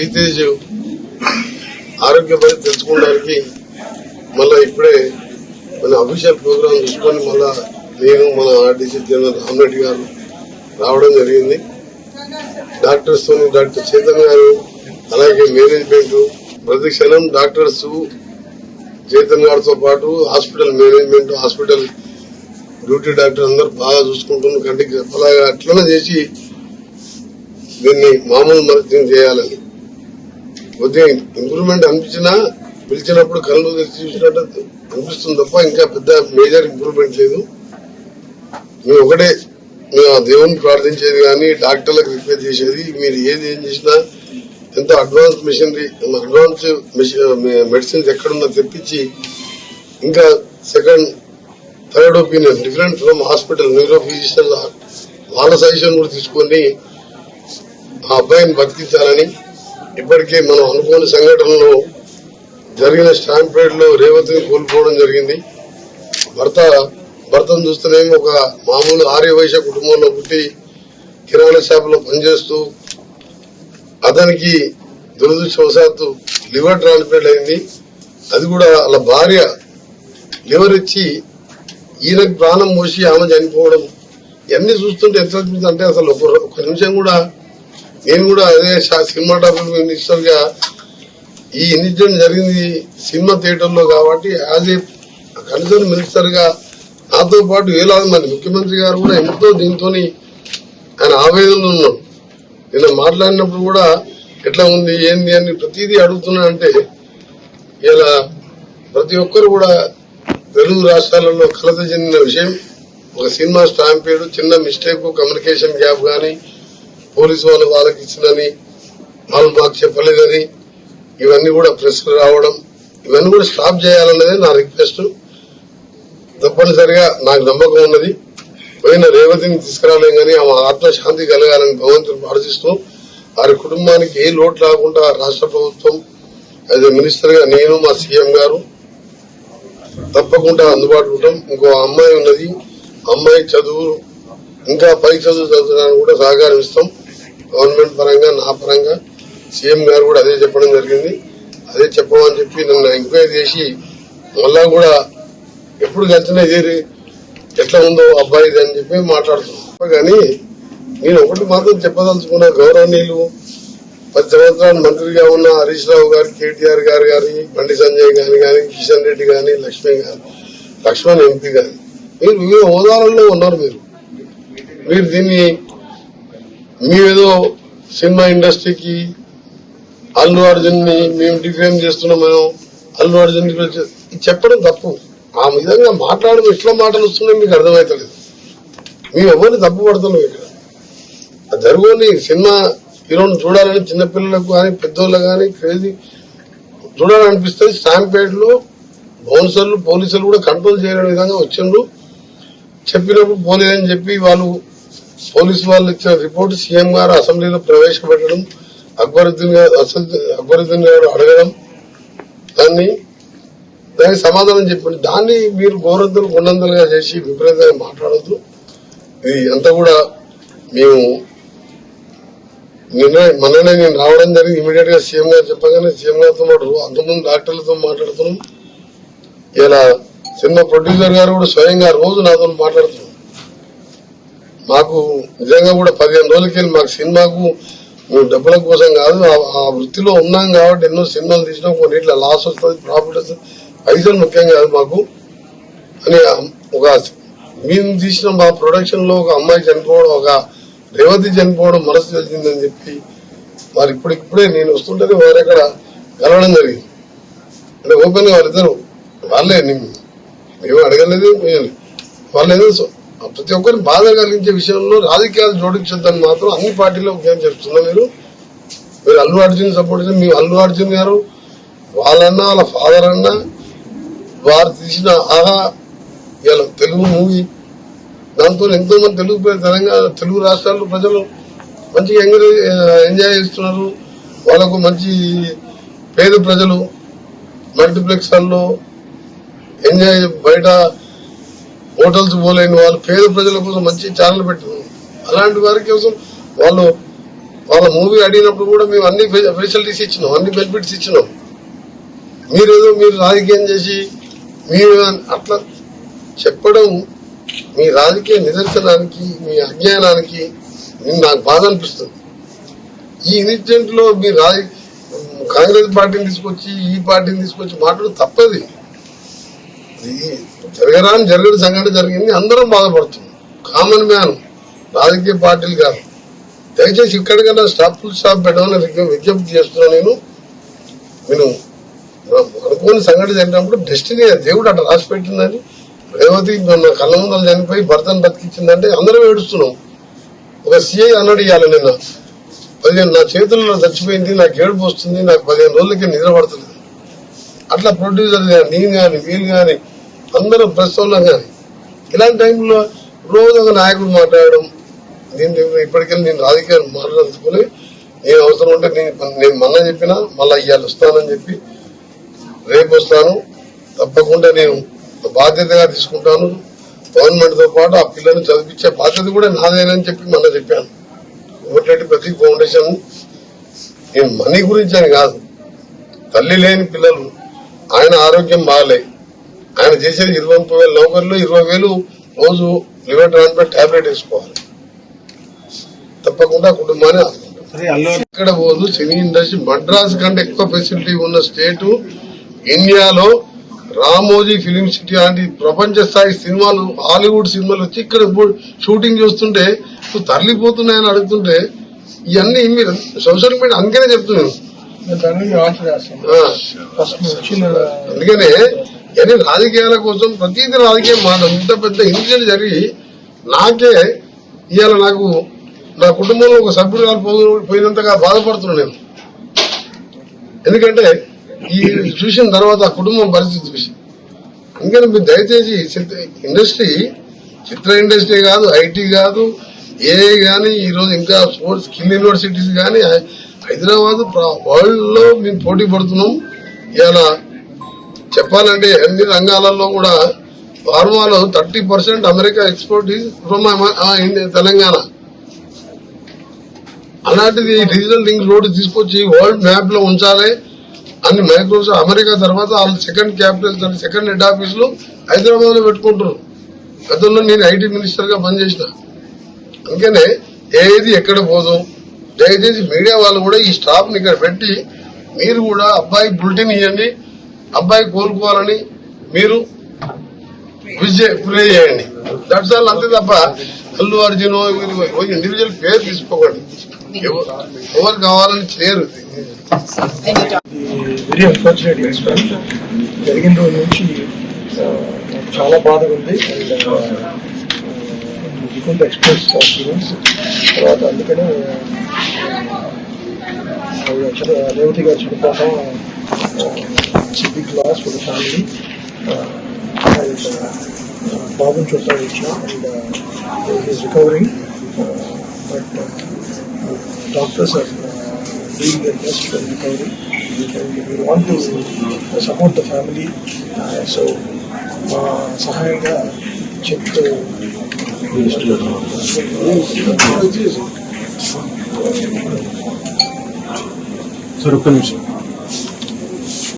శ్రీతేజ్ ఆరోగ్య పరిస్థితి తెలుసుకోవడానికి మళ్ళా ఇప్పుడే మన అఫీషియల్ ప్రోగ్రామ్ చూసుకొని మళ్ళా నేను మన ఆర్టీసీ జనరల్ రామరెడ్డి గారు రావడం జరిగింది. డాక్టర్స్ తోని డాక్టర్ చేతన్ గారు అలాగే మేనేజ్మెంట్ ప్రతి క్షణం డాక్టర్స్ చేతన్ గారితో పాటు hospital management hospital duty doctor అందరు బాగా చూసుకుంటున్నారు. కంటికి అలాగా అట్లనే చేసి దీన్ని మామూలు మరితం చేయాలని కొద్దిగా ఇంప్రూవ్మెంట్ అనిపించినా పిలిచినప్పుడు కళ్ళు తెరిచి చూసినట్టు అనిపిస్తుంది తప్ప ఇంకా పెద్ద మేజర్ ఇంప్రూవ్మెంట్ లేదు. మేము ఒకటే మేము ఆ దేవుని ప్రార్థించేది కానీ డాక్టర్లకు రిక్వెస్ట్ చేసేది మీరు ఏది ఏం చేసినా ఎంత అడ్వాన్స్ మిషనరీ అడ్వాన్స్ మెడిసిన్స్ ఎక్కడున్నా తెప్పించి ఇంకా second third opinion different from hospital neuro physician వాళ్ళ సజెషన్ కూడా తీసుకొని ఆ అబ్బాయిని బతికించాలని ఇప్పటికే మనం అనుకోని సంఘటనలో జరిగిన స్టాంపేడ్లో రేవతిని కోల్పోవడం జరిగింది. భర్త భర్తను చూస్తేనే ఒక మామూలు ఆర్య వైశ్య కుటుంబంలో పుట్టి కిరాణా షాపులో పనిచేస్తూ అతనికి దురదృష్టవశాత్తు లివర్ ట్రాన్స్ప్లాంట్ అయింది. అది కూడా వాళ్ళ భార్య లివర్ ఇచ్చి ఈయనకు ప్రాణం మోసి ఆమె చనిపోవడం. ఇవన్నీ చూస్తుంటే ఎంత అంటే అసలు ఒక నిమిషం కూడా నేను కూడా అదే సినిమా సినిమాటోగ్రఫీ మినిస్టర్గా ఈ ఇన్సిడెంట్ జరిగింది సినిమా థియేటర్లో కాబట్టి యాజ్ ఏ కన్సర్న్ మినిస్టర్గా నాతో పాటు వేలాది మంది ముఖ్యమంత్రి గారు కూడా ఎంతో దీంతో ఆయన ఆవేదనలో ఉన్నాం నిన్న మాట్లాడినప్పుడు కూడా ఎట్లా ఉంది ఏంది అని ప్రతిదీ అడుగుతున్నాడంటే ఇలా ప్రతి ఒక్కరు కూడా తెలుగు రాష్ట్రాలలో కలత చెందిన విషయం. ఒక సినిమా స్టాంపేడు చిన్న మిస్టేక్ కమ్యూనికేషన్ గ్యాప్ కానీ పోలీసు వాళ్ళు వాళ్ళకి ఇచ్చిందని వాళ్ళు మాకు చెప్పలేదని ఇవన్నీ కూడా ప్రెస్ రావడం ఇవన్నీ కూడా స్టాప్ చేయాలన్నదే నా రిక్వెస్ట్. తప్పనిసరిగా నాకు నమ్మకం ఉన్నది. పోయిన రేవతిని తీసుకురాలేం కానీ ఆమె ఆత్మశాంతి కలగాలని భగవంతుని ప్రార్థిస్తూ వారి కుటుంబానికి ఏ లోటు రాకుండా రాష్ట్ర ప్రభుత్వం యాజ్ ఎ మినిస్టర్గా నేను మా సీఎం గారు తప్పకుండా అందుబాటులో ఉంటాం. ఇంకో అమ్మాయి ఉన్నది. అమ్మాయి చదువు ఇంకా పై చదువు చదువుతానికి కూడా సహకారం ఇస్తాం. గవర్నమెంట్ పరంగా నా పరంగా సీఎం గారు కూడా అదే చెప్పడం జరిగింది. అదే చెప్పమని చెప్పి నన్ను ఎంక్వైరీ చేసి మళ్ళా కూడా ఎప్పుడు కలిసినా ఇదే ఎట్లా ఉందో అబ్బాయిది అని చెప్పి మాట్లాడుతున్నాం కానీ నేను ఒకటి మాత్రం చెప్పదలుచుకున్న గౌరవనీయులు పది సంవత్సరాలు మంత్రిగా ఉన్న హరీష్ రావు గారు కేటీఆర్ గారు గాని బండి సంజయ్ గారు కానీ కిషన్ రెడ్డి కానీ లక్ష్మణ్ గారు లక్ష్మణ్ ఎంపీ గారు మీరు వివిధ హోదాలలో ఉన్నారు మీరు. మీరు దీన్ని మీరేదో సినిమా ఇండస్ట్రీకి అల్లు అర్జున్ని మేము డిఫేమ్ చేస్తున్నాం మేము అల్లు అర్జున్ చెప్పడం తప్పు. ఆ విధంగా మాట్లాడడం ఎట్లా మాటలు వస్తున్నాయి మీకు అర్థమవుతలేదు మేము ఎవరిని తప్పు పడుతున్నాం ఇక్కడ. జరుగుని సినిమా హీరోని చూడాలని చిన్నపిల్లలకు కానీ పెద్దోళ్ళు కానీ క్రేజీ చూడాలనిపిస్తుంది. స్టాంపేట్లో బౌన్సర్లు పోలీసులు కూడా కంట్రోల్ చేయలేని విధంగా వచ్చిండ్రు. చెప్పినప్పుడు పోలేదని చెప్పి వాళ్ళు పోలీసు వాళ్ళు ఇచ్చిన రిపోర్ట్ సీఎం గారు అసెంబ్లీలో ప్రవేశపెట్టడం అక్బరుద్దీన్ గారు అక్బరుద్దీన్ గారు అడగడం దాన్ని దానికి సమాధానం చెప్పండి. దాన్ని మీరు గోరంతలు కొండంతలుగా చేసి విపరీతంగా మాట్లాడద్దు. ఇది అంతా కూడా మేము నిన్న మొన్ననే నేను రావడం జరిగింది. ఇమీడియట్గా సీఎం గారు చెప్పగానే సీఎం గారితో మాట్లాడు అంతమంది డాక్టర్లతో మాట్లాడుతున్నాం. ఇలా సినిమా ప్రొడ్యూసర్ గారు కూడా స్వయంగా రోజు నాతో మాట్లాడుతున్నాం మాకు నిజంగా కూడా పదిహేను రోజులకెళ్ళి మాకు సినిమాకు డబ్బుల కోసం కాదు ఆ- వృత్తిలో ఉన్నాం కాబట్టి ఎన్నో సినిమాలు తీసినాం కొన్నిట్లో లాస్ వస్తుంది ప్రాఫిట్ వస్తుంది. పైసలు ముఖ్యం కాదు మాకు. అని ఒక మేము తీసిన మా ప్రొడక్షన్లో ఒక అమ్మాయి చనిపోవడం ఒక రేవతి చనిపోవడం మనసు తెలిసిందని చెప్పి మరి ఇప్పుడు ఇప్పుడే నేను వస్తుంటేనే వారెక్కడ కలవడం జరిగింది. అంటే ఓపెన్గా వాళ్ళే నిన్ను మేము అడగలేదు వాళ్ళు ఏదో ప్రతి ఒక్కరిని బాధ కలిగించే విషయంలో రాజకీయాలు జోడించొద్దని మాత్రం అన్ని పార్టీలో ఏం చెప్తున్నా మీరు? మీరు అల్లు అర్జున్ సపోర్ట్ చేసి మీ అల్లు అర్జున్ గారు వాళ్ళన్నా వాళ్ళ ఫాదర్ అన్నా వారు తీసిన ఆహా ఇలా తెలుగు మూవీ. దాంతో ఎంతో మంది తెలుగు తెలంగాణ తెలుగు రాష్ట్రాల్లో ప్రజలు మంచిగా ఎంజాయ్ ఎంజాయ్ చేస్తున్నారు. వాళ్ళకు మంచి పేద ప్రజలు మల్టీప్లెక్స్లలో ఎంజాయ్ బయట హోటల్స్ పోలేని వాళ్ళు పేద ప్రజల కోసం మంచి ఛానల్ పెట్టారు. అలాంటి వారి కోసం వాళ్ళు వాళ్ళ మూవీ అడిగినప్పుడు కూడా మేము అన్ని ఫెసిలిటీస్ ఇచ్చినాం అన్ని బెనిఫిట్స్ ఇచ్చినాం. మీరేదో మీరు రాజకీయం చేసి మీరు అట్లా చెప్పడం మీ రాజకీయ నిదర్శనానికి మీ అజ్ఞానానికి మీ- నాకు బాధ అనిపిస్తుంది. ఈ ఇన్సిడెంట్లో మీ రాజ కాంగ్రెస్ పార్టీని తీసుకొచ్చి ఈ పార్టీని తీసుకొచ్చి మాట్లాడడం తప్పది. ఇది జరగరాని జరిగిన సంఘటన జరిగింది. అందరం బాధపడుతున్నాం. కామన్ మ్యాన్ రాజకీయ పార్టీలు కాదు. దయచేసి ఇక్కడికన్నా స్టాప్ ఫుల్ స్టాప్ పెట్టమని విజ్ఞప్తి చేస్తున్నాను నేను. నేను అనుకోని సంఘటన జరిగినప్పుడు డెస్టినీ దేవుడు అట్లా రాసి పెట్టిందని రేవతి మన కళ్ళ ముందర చనిపోయి భర్తను బతికించిందంటే అందరం ఏడుస్తున్నాం. ఒక సిఐ అన్నాడు ఇవ్వాలి నిన్న. పదిహేను నా చేతుల్లో చచ్చిపోయింది నాకు ఏడుపు వస్తుంది నాకు పదిహేను రోజులకి నిద్ర పడుతుంది అట్లా ప్రొడ్యూసర్ కానీ నేను కానీ వీళ్ళు కానీ అందరూ ప్రెస్ వాళ్ళం కానీ ఇలాంటి టైంలో రోజు ఒక నాయకుడు మాట్లాడడం నేను ఇప్పటికెళ్ళి నేను రాజకీయాలు మాట్లాడుకుని నేను అవసరం ఉంటే నేను నేను మొన్న చెప్పినా మళ్ళీ ఇవాళ వస్తానని చెప్పి రేపు వస్తాను. తప్పకుండా నేను బాధ్యతగా తీసుకుంటాను. గవర్నమెంట్తో పాటు ఆ పిల్లల్ని చదివించే బాధ్యత కూడా నాదేనని చెప్పి మొన్న చెప్పాను. కోటిరెడ్డి ప్రతి ఫౌండేషన్ నేను మనీ గురించి అని కాదు. తల్లి లేని పిల్లలు ఆయన ఆరోగ్యం బాగాలేదు ఆయన చేసేది ఇరవై ముప్పై వేలు నౌకర్లు ఇరవై వేలు రోజు లివర్ ట్రాన్స్ప్లాంట్ టాబ్లెట్ వేసుకోవాలి. తప్పకుండా కుటుంబాన్ని ఆదుకుంటాం ఇక్కడ పోదు సినీ ఇండస్ట్రీ మద్రాస్ కంటే ఎక్కువ ఫెసిలిటీ ఉన్న స్టేటు ఇండియాలో రామోజీ ఫిలిం సిటీ లాంటి ప్రపంచ స్థాయి సినిమాలు హాలీవుడ్ సినిమాలు వచ్చి ఇక్కడ షూటింగ్ చూస్తుంటే నువ్వు తరలిపోతున్నాయని అడుగుతుంటే ఇవన్నీ మీరు సోషల్ మీడియా అందుకనే చెప్తున్నాను. అందుకనే కానీ రాజకీయాల కోసం ప్రతిదీ రాజకీయం మాట ఇంత పెద్ద ఇన్సిడెంట్ జరిగి నాకే ఇవాళ నాకు నా కుటుంబంలో ఒక సభ్యుడు పోయినంతగా బాధపడుతున్నాను నేను. ఎందుకంటే ఈ చూసిన తర్వాత ఆ కుటుంబం పరిస్థితి చూసి. అందుకని మీరు దయచేసి చిత్ర- ఇండస్ట్రీ చిత్ర ఇండస్ట్రీ కాదు ఐటీ కాదు ఏ కానీ ఈరోజు ఇంకా స్పోర్ట్స్ స్కిల్ యూనివర్సిటీస్ కానీ హైదరాబాద్ వరల్డ్లో మేము పోటీ పడుతున్నాం. ఇలా చెప్పాలంటే అన్ని రంగాలలో కూడా ఫార్మాలో thirty percent America export is from Telangana. అలాంటిది డిజిటల్ లింక్ రోడ్ తీసుకొచ్చి వరల్డ్ మ్యాప్లో ఉంచాలి. అని మైక్రోసాఫ్ట్ అమెరికా తర్వాత వాళ్ళ సెకండ్ క్యాపిటల్ సెకండ్ హెడ్ ఆఫీసులు హైదరాబాద్లో పెట్టుకుంటారు గతంలో నేను ఐటీ మినిస్టర్గా పనిచేసిన. అందుకనే ఏది ఎక్కడ పోదు. దయచేసి మీడియా వాళ్ళు కూడా ఈ స్టాఫ్ని ఇక్కడ పెట్టి మీరు కూడా అబ్బాయి బులెటిన్ ఇవ్వండి అబ్బాయి కోలుకోవాలని మీరు ప్రే చేయండి. దట్స్ ఆల్ అంతే తప్ప అల్లు అర్జున్ ఇండివిజువల్ పేరు తీసుకోకండి. ఎవరు కావాలని చేయరు. వెరీ అన్ఫార్చునేట్ ఇన్సిడెంట్ జరిగిన రోజు నుంచి చాలా బాధగా ఉంది. అండ్ ఎక్స్ప్రెస్ ఫీలింగ్స్ తర్వాత అందుకనే ఆ, చ- రేవతి గారు చనిపోవటం big loss for the family and బాబుని చూడటానికి వచ్చాం and is recovering but doctors are uh, doing their best for recovery and we want to uh, support the family. Uh, so, మా సహాయంగా చెక్ సార్ ఒక్క నిమిషం